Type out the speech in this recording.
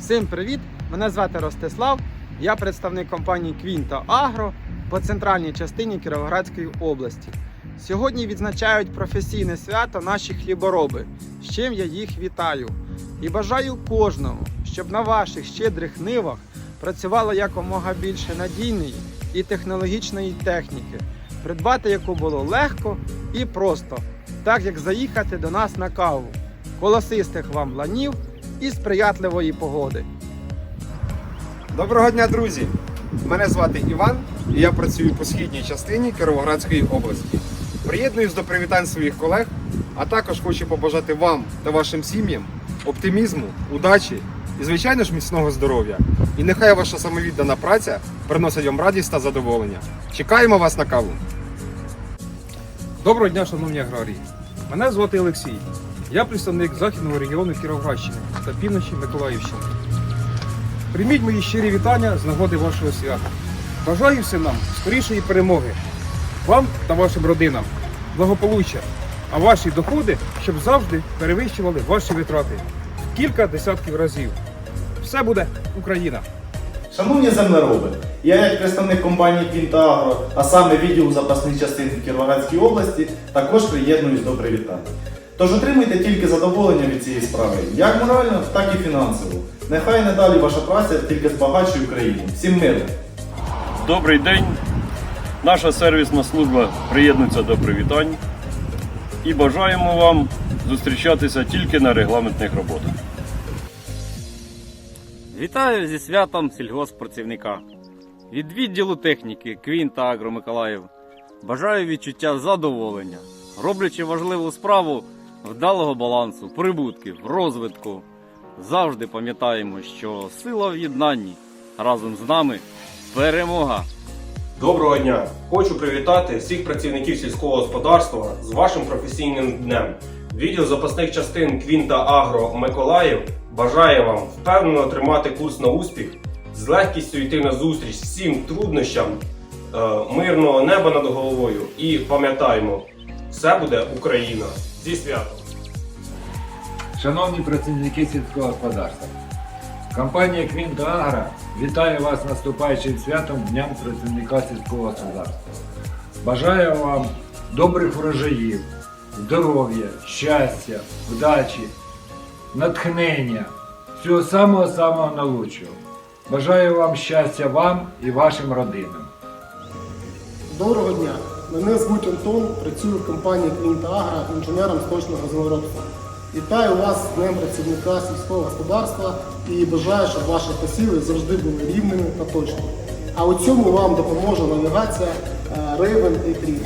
Всім привіт! Мене звати Ростислав. Я представник компанії Квінта Агро по центральній частині Кіровоградської області. Сьогодні відзначають професійне свято наші хлібороби, з чим я їх вітаю. І бажаю кожному, щоб на ваших щедрих нивах працювало якомога більше надійної і технологічної техніки, придбати яку було легко і просто, так як заїхати до нас на каву. Колосистих вам ланів і сприятливої погоди. Доброго дня, друзі! Мене звати Іван, і я працюю по східній частині Кіровоградської області. Приєднуюсь до привітань своїх колег, а також хочу побажати вам та вашим сім'ям оптимізму, удачі і, звичайно ж, міцного здоров'я. І нехай ваша самовіддана праця приносить вам радість та задоволення. Чекаємо вас на каву. Доброго дня, шановні аграрії. Мене звати Олексій. Я представник західного регіону Кіровоградщини та півночі Миколаївщини. Прийміть мої щирі вітання з нагоди вашого свята. Бажаю всім нам скорішої перемоги, вам та вашим родинам, благополуччя, а ваші доходи, щоб завжди перевищували ваші витрати в кілька десятків разів. Все буде Україна! Шановні землероби, я як представник компанії Квінтагро, а саме відділу запасних частин в Кіровоградській області, також приєднуюсь до привітань. Тож отримуйте тільки задоволення від цієї справи, як морально, так і фінансово. Нехай надалі ваша праця тільки збагачує Україну. Всім миру! Добрий день. Наша сервісна служба приєднується до привітань і бажаємо вам зустрічатися тільки на регламентних роботах. Вітаю зі святом сільгосппрацівника. Від відділу техніки Квін та Агро Миколаїв бажаю відчуття задоволення, роблячи важливу справу вдалого балансу, прибутків, розвитку. Завжди пам'ятаємо, що сила в єднанні разом з нами перемога. Доброго дня! Хочу привітати всіх працівників сільського господарства з вашим професійним днем. Відділ запасних частин Квінта Агро Миколаїв бажає вам впевнено тримати курс на успіх, з легкістю йти на зустріч всім труднощам, е, мирного неба над головою і пам'ятаємо, все буде Україна зі святом! Шановні працівники сільського господарства, компанія Квінта Агро вітає вас з наступаючим святом Дням працівника сільського господарства. Бажаю вам добрих врожаїв, здоров'я, щастя, вдачі, натхнення, всього самого-самого найкращого. Бажаю вам щастя вам і вашим родинам. Доброго дня! Мене звуть Антон, працюю в компанії Клінта Агра інженером сточного землеробства. Вітаю вас з Днем працівника сільського господарства і бажаю, щоб ваші посіви завжди були рівними та точними. А у цьому вам допоможе навігація е, Raven і Кріт.